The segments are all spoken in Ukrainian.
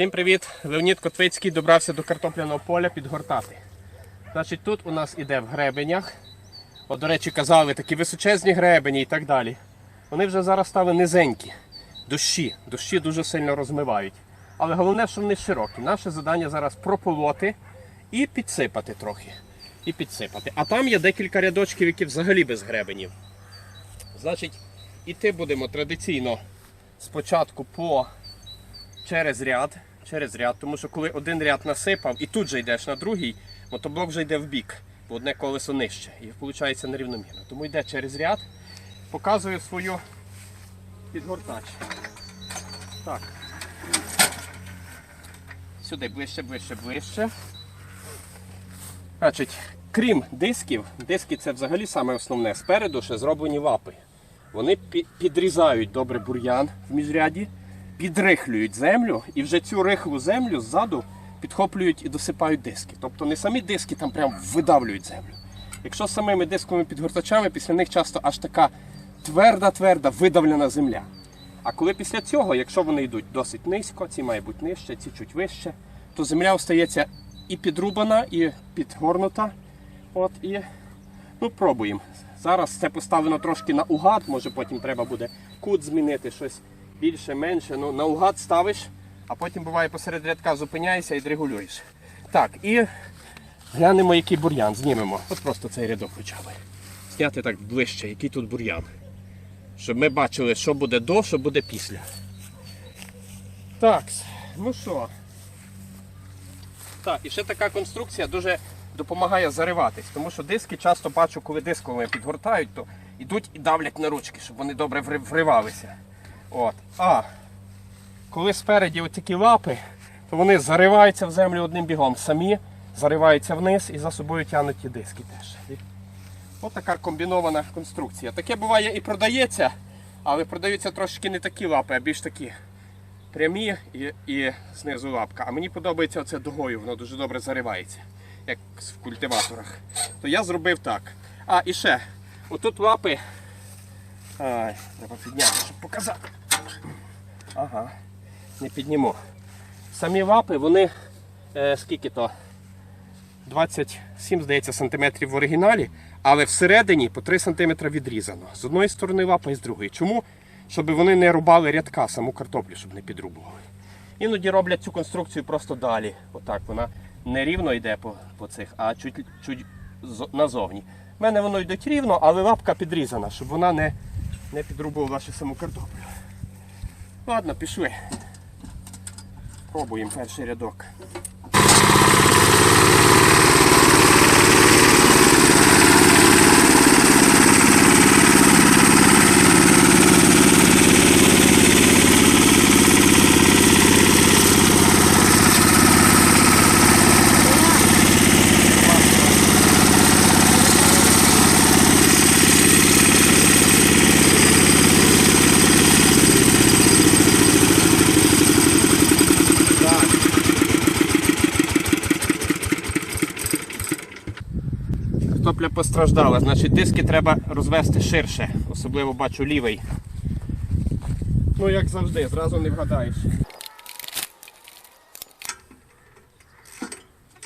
Всім привіт! Леонід Котвицький добрався до картопляного поля підгортати. Значить, тут у нас іде в гребенях. От, до речі, казали, такі височезні гребені і так далі. Вони вже зараз стали низенькі. Дощі. Дощі дуже сильно розмивають. Але головне, що вони широкі. Наше завдання зараз прополоти і підсипати трохи. І підсипати. А там є декілька рядочків, які взагалі без гребенів. Значить, іти будемо традиційно спочатку по через ряд, через ряд, тому що коли один ряд насипав і тут же йдеш на другий, мотоблок вже йде в бік, бо одне колесо нижче. І виходить нерівномірно. Тому йде через ряд, показую свою підгортач. Так. Сюди ближче, ближче, ближче. Значить, крім дисків, диски це взагалі саме основне. Спереду ще зроблені лапи. Вони підрізають добре бур'ян в міжряді, підрихлюють землю і вже цю рихлу землю ззаду підхоплюють і досипають диски. Тобто не самі диски там прям видавлюють землю. Якщо з самими дисковими підгортачами, після них часто аж така тверда-тверда видавлена земля. А коли після цього, якщо вони йдуть досить низько, ці мають бути нижче, ці чуть вище, то земля остається і підрубана, і підгорнута. От і ну, пробуємо. Зараз це поставлено трошки на угад, може потім треба буде кут змінити, щось більше, менше. Ну, на угад ставиш, а потім буває посеред рядка зупиняєшся і регулюєш. Так, і глянемо, який бур'ян знімемо. От просто цей рядок хоча б. Зняти так ближче, який тут бур'ян. Щоб ми бачили, що буде до, що буде після. Так, ну що. Так, і ще така конструкція дуже допомагає зариватись, тому що диски часто бачу, коли дисковими підгортають, то йдуть і давлять на ручки, щоб вони добре вривалися. От. А коли спереді от такі лапи, то вони зариваються в землю одним бігом самі, зариваються вниз і за собою тягнуть ті диски теж. Ось така комбінована конструкція. Таке буває і продається, але продаються трошки не такі лапи, а більш такі прямі і, і знизу лапка. А мені подобається оце дугою, воно дуже добре заривається, як в культиваторах. То я зробив так. А, і ще, отут лапи. Ай, треба підняти, щоб показати. Ага, не підніму. Самі лапи, вони е, скільки то? 27, здається, сантиметрів в оригіналі, але всередині по 3 см відрізано. З одної сторони лапа і з другої. Чому? Щоб вони не рубали рядка, саму картоплю, щоб не підрубували. Іноді роблять цю конструкцію просто далі. Отак вона не рівно йде по, по цих, а чуть, чуть назовні. У мене воно йде рівно, але лапка підрізана, щоб вона не, не підрубив ще саму картоплю. Ладно, пішли. Пробуємо перший рядок. Так. Картопля постраждала, значить диски треба розвести ширше, особливо бачу лівий. Ну як завжди, зразу не вгадаєш.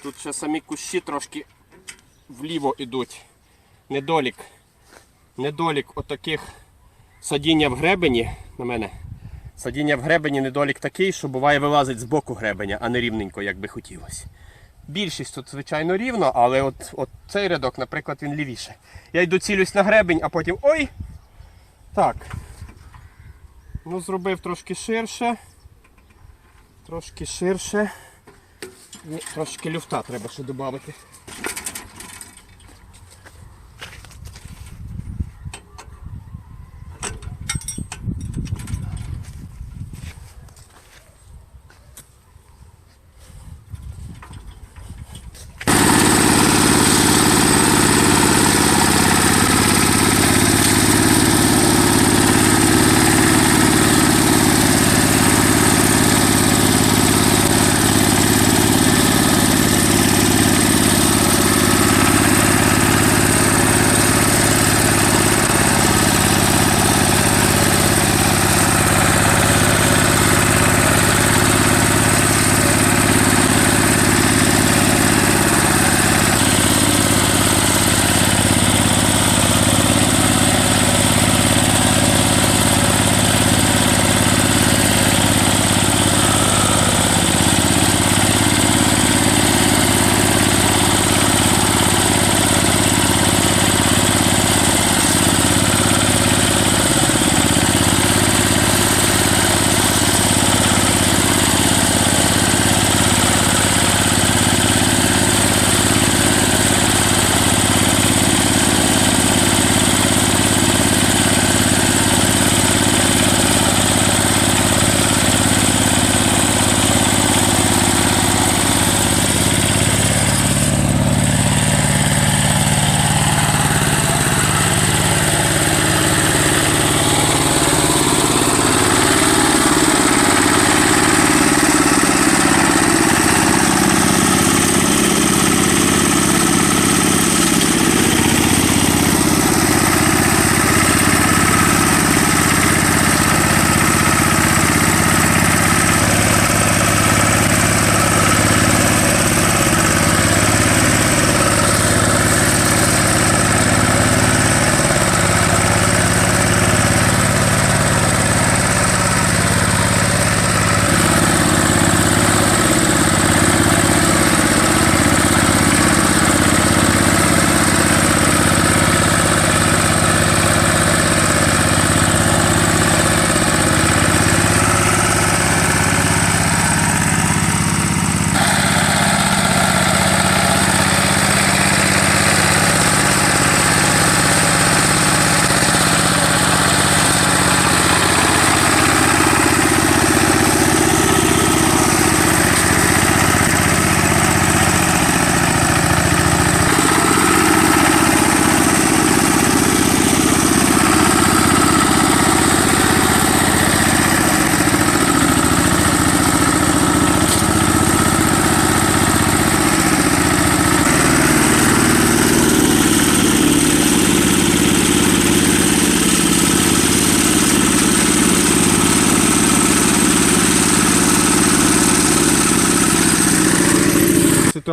Тут ще самі кущі трошки вліво йдуть. Недолік. Недолік отаких садіння в гребені на мене. Садіння в гребені недолік такий, що буває вилазить з боку гребеня, а не рівненько, як би хотілося. Більшість тут, звичайно, рівно, але от, от цей рядок, наприклад, він лівіше. Я йду цілюсь на гребень, а потім ой! Так. Ну, зробив трошки ширше. Трошки ширше. І трошки люфта треба ще додати.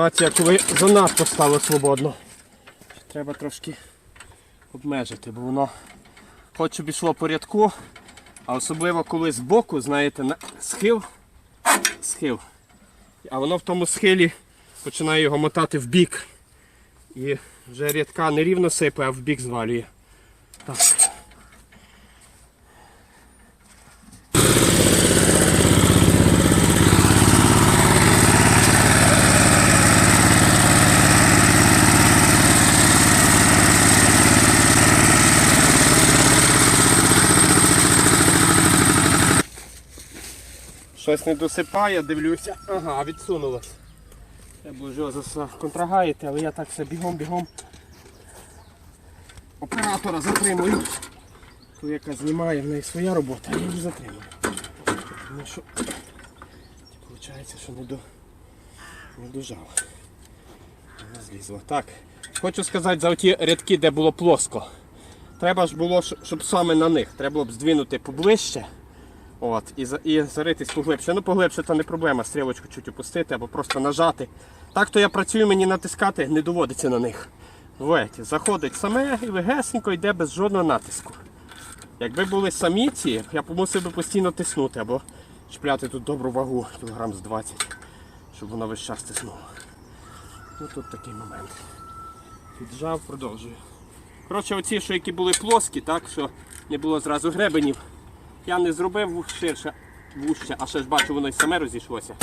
Ситуація, коли занадто стало свободно. Треба трошки обмежити, бо воно хоч щоб ішло по рядку, а особливо коли збоку, знаєте, на схил, схил. А воно в тому схилі починає його мотати в бік. І вже рядка не рівно сипе, а в бік звалює. Так. Щось не досипає, дивлюся. Ага, відсунулось. Треба вже контрагаїти, але я так все бігом-бігом оператора затримую. Коли яка знімає, в неї своя робота, я її затримую. Тому що виходить, що не, до... не дожав. Не злізло. Так, хочу сказати за ті рядки, де було плоско. Треба ж було, щоб саме на них. Треба було б здвинути поближче. От, і, і заритись поглибше. Ну, поглибше то не проблема, стрілочку чуть опустити або просто нажати. Так то я працюю, мені натискати не доводиться на них. Веті, заходить саме і легесенько йде без жодного натиску. Якби були самі ці, я мусив би постійно тиснути або чіпляти тут добру вагу, кілограм з 20, щоб вона весь час тиснула. Ну тут такий момент. Піджав, продовжую. Коротше, оці, що які були плоскі, так, що не було зразу гребенів, я не зробив ширше, вужче, а ще ж бачу, воно й саме розійшлося.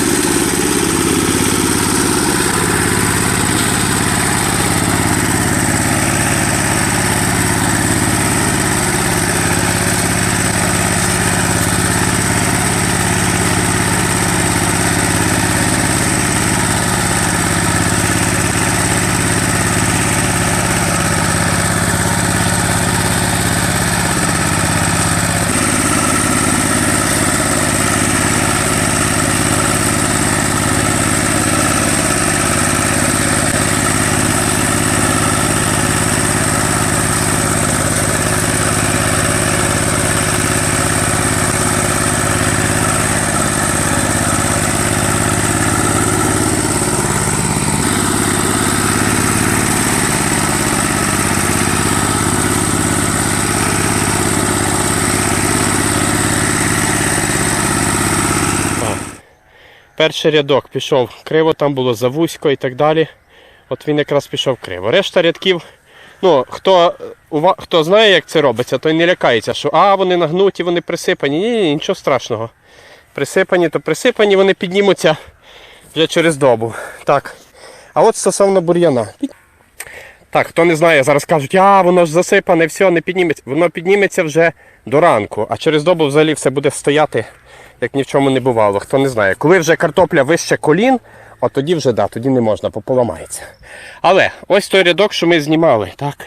Перший рядок пішов криво, там було завузько і так далі. От він якраз пішов криво. Решта рядків, ну, хто, ува- хто знає, як це робиться, той не лякається, що а, вони нагнуті, вони присипані. Ні, ні, нічого страшного. Присипані, то присипані, вони піднімуться вже через добу. Так. А от стосовно бур'яна. Так, хто не знає, зараз кажуть, а воно ж засипане, все, не підніметься. Воно підніметься вже до ранку, а через добу взагалі все буде стояти, як ні в чому не бувало. Хто не знає. Коли вже картопля вище колін, от тоді вже да, тоді не можна, поламається. Але ось той рядок, що ми знімали, так.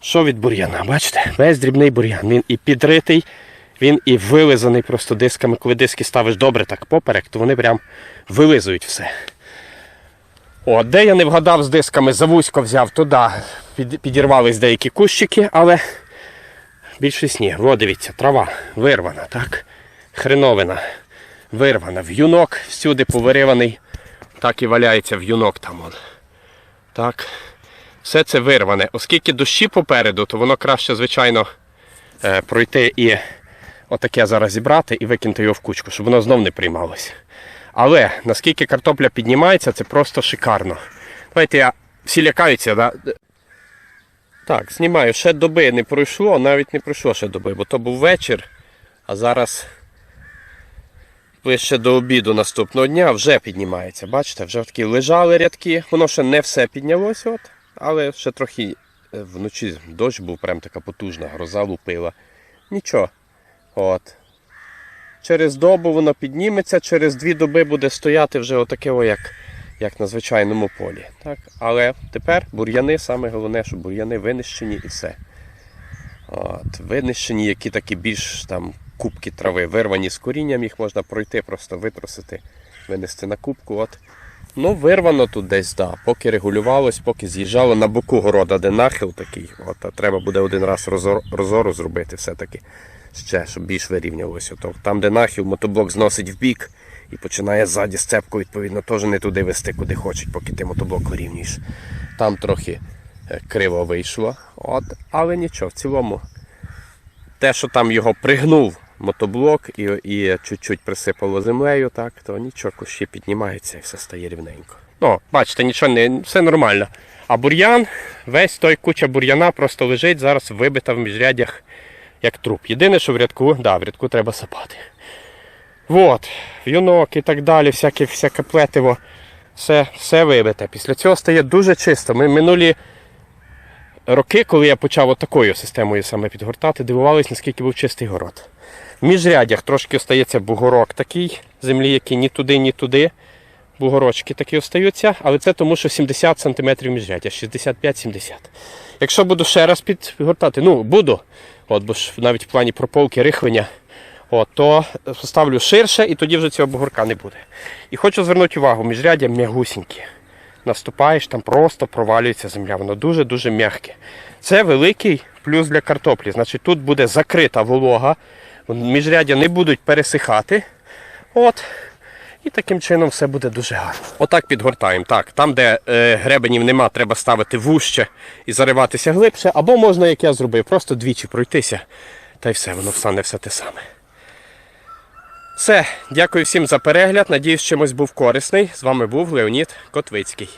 Що від бур'яна? Бачите? Весь дрібний бур'ян. Він і підритий, він і вилизаний просто дисками. Коли диски ставиш добре так поперек, то вони прям вилизують все. О, де я не вгадав з дисками, завузько взяв туди, під, підірвались деякі кущики, але більшість ні. О, дивіться, трава вирвана, так? Хреновина вирвана. В'юнок всюди повириваний, так і валяється в'юнок там. Он. Так. Все це вирване. Оскільки дощі попереду, то воно краще, звичайно, е, пройти і отаке зараз зібрати і викинути його в кучку, щоб воно знов не приймалося. Але наскільки картопля піднімається, це просто шикарно. Давайте я всі лякаються, да? Так, знімаю, ще доби не пройшло, навіть не пройшло ще доби, бо то був вечір, а зараз ближче до обіду наступного дня вже піднімається. Бачите, вже такі лежали рядки, воно ще не все піднялося, от, але ще трохи е, вночі дощ був, прям така потужна, гроза лупила. Нічого. От. Через добу воно підніметься, через дві доби буде стояти вже отаке, як, як на звичайному полі. Так? Але тепер бур'яни, саме головне, що бур'яни винищені і все. От, винищені, які такі більш там кубки трави, вирвані з корінням, їх можна пройти, просто витрусити, винести на кубку. От. Ну, вирвано тут десь, да, поки регулювалось, поки з'їжджало на боку города, де нахил такий. От, а треба буде один раз розор, розору зробити все-таки ще, щоб більш вирівнялося. То там, де нахил, мотоблок зносить в бік І починає ззаді сцепку, відповідно, теж не туди вести, куди хочуть, поки ти мотоблок вирівнюєш. Там трохи е, криво вийшло. От, але нічого, в цілому. Те, що там його пригнув мотоблок і, і чуть-чуть присипало землею, так, то нічого, кущі піднімаються і все стає рівненько. Ну, бачите, нічого не, все нормально. А бур'ян, весь той куча бур'яна просто лежить, зараз вибита в міжрядях як труп. Єдине, що в рядку, да, в рядку треба сапати. Вот, юнок і так далі, всяке, всяке плетиво, все, все вибите. Після цього стає дуже чисто. Ми минулі роки, коли я почав такою системою саме підгортати, дивувались, наскільки був чистий город. В міжрядях трошки остається бугорок такий, землі, який ні туди, ні туди. Бугорочки такі остаються, але це тому, що 70 см міжрядя, 65-70. Якщо буду ще раз підгортати, ну буду, от, бо ж навіть в плані прополки, рихлення, от, то поставлю ширше і тоді вже цього бугорка не буде. І хочу звернути увагу, міжрядя м'ягусінькі. Наступаєш, там просто провалюється земля, воно дуже-дуже м'яке. Це великий плюс для картоплі. Значить, тут буде закрита волога, міжрядя не будуть пересихати. От. І таким чином все буде дуже гарно. Отак підгортаємо. Так, Там, де е, гребенів нема, треба ставити вужче і зариватися глибше. Або можна, як я зробив, просто двічі пройтися. Та й все, воно встане все те саме. Все, дякую всім за перегляд. Надіюсь, чимось був корисний. З вами був Леонід Котвицький.